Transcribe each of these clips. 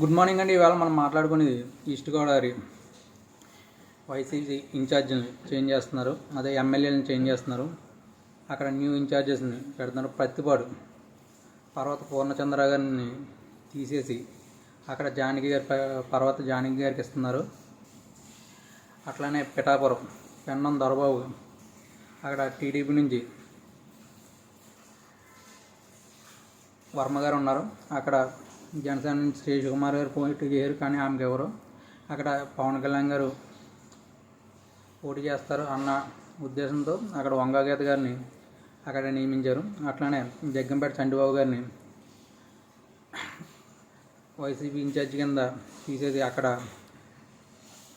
Good morning అండి. ఇవాళ మనం మాట్లాడుకునేది ఈస్ట్ గోదావరి వైసీపీ ఇన్ఛార్జిని చేంజ్ చేస్తున్నారు. అదే ఎమ్మెల్యేలను చేంజ్ చేస్తున్నారు. అక్కడ న్యూ ఇన్ఛార్జెస్ని పెడుతున్నారు. ప్రతిపాడు పర్వత పూర్ణచంద్ర గారిని తీసేసి అక్కడ జానకి గారి పర్వత జానకి గారికి ఇస్తున్నారు. అట్లానే పిఠాపురం పెన్నం దొరబాబు అక్కడ టీడీపీ నుంచి వర్మ గారు ఉన్నారు. అక్కడ జనసేన నుంచి కుమార్ గారు పోటీ చేయరు కానీ ఆమెకి ఎవరు? అక్కడ పవన్ కళ్యాణ్ గారు పోటీ చేస్తారు అన్న ఉద్దేశంతో అక్కడ వంగగీత గారిని అక్కడ నియమించారు. అట్లానే జగ్గంపేట చంటిబాబు గారిని వైసీపీ ఇన్ఛార్జ్ కింద తీసేది అక్కడ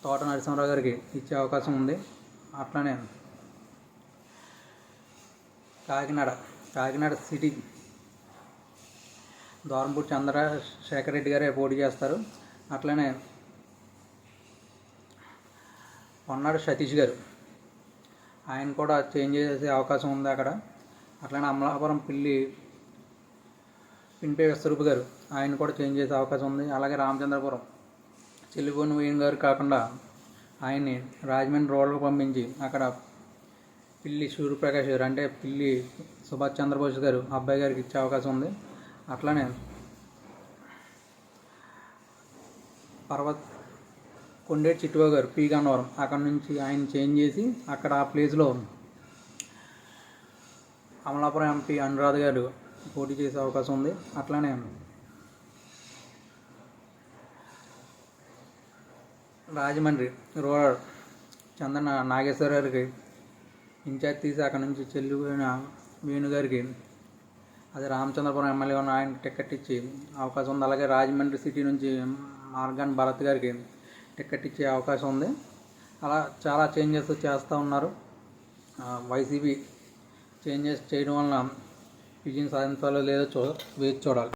తోట నరసింహరావు గారికి ఇచ్చే అవకాశం ఉంది. అట్లానే కాకినాడ కాకినాడ సిటీ దోరంపూడి చంద్రశేఖర్ రెడ్డి గారే పోటీ చేస్తారు. అట్లనే పొన్నాడు సతీష్ గారు. ఆయన కూడా చేంజ్ చేసే అవకాశం ఉంది అక్కడ. అట్లనే అమలాపురం పిల్లి పిన్పే విశ్వరూప్ గారు ఆయన కూడా చేంజ్ చేసే అవకాశం ఉంది. అలాగే రామచంద్రపురం చెల్లిపోని వేణు గారు కాకుండా ఆయన్ని రాజమండ్రి రోడ్లకు పంపించి అక్కడ పిల్లి సూర్యప్రకాష్ గారు అంటే పిల్లి సుభాష్ చంద్రబోస్ గారు అబ్బాయి గారికి ఇచ్చే అవకాశం ఉంది. అట్లానే పర్వత్ కొండేటి చిట్టుబాబు గారు పీ. గన్నవరం అక్కడ నుంచి ఆయన చేంజ్ చేసి అక్కడ ఆ ప్లేస్లో అమలాపురం ఎంపీ అనురాధ గారు పోటీ చేసే అవకాశం ఉంది. అట్లానే రాజమండ్రి రూరల్ చందన నాగేశ్వర గారికి ఇన్ఛార్జ్ తీసి అక్కడ నుంచి చెల్లిపోయిన వేణుగారికి అది రామచంద్రపురం ఎమ్మెల్యే ఉన్న ఆయన టికెట్ ఇచ్చి అవకాశం ఉంది. అలాగే రాజమండ్రి సిటీ నుంచి మార్గాన్ భరత్ గారికి టికెట్ ఇచ్చే అవకాశం ఉంది. అలా చాలా చేంజెస్ చేస్తూ ఉన్నారు. వైసీపీ చేంజెస్ చేయడం వలన విజయం సాధించాలో లేదో చూ వేచి చూడాలి.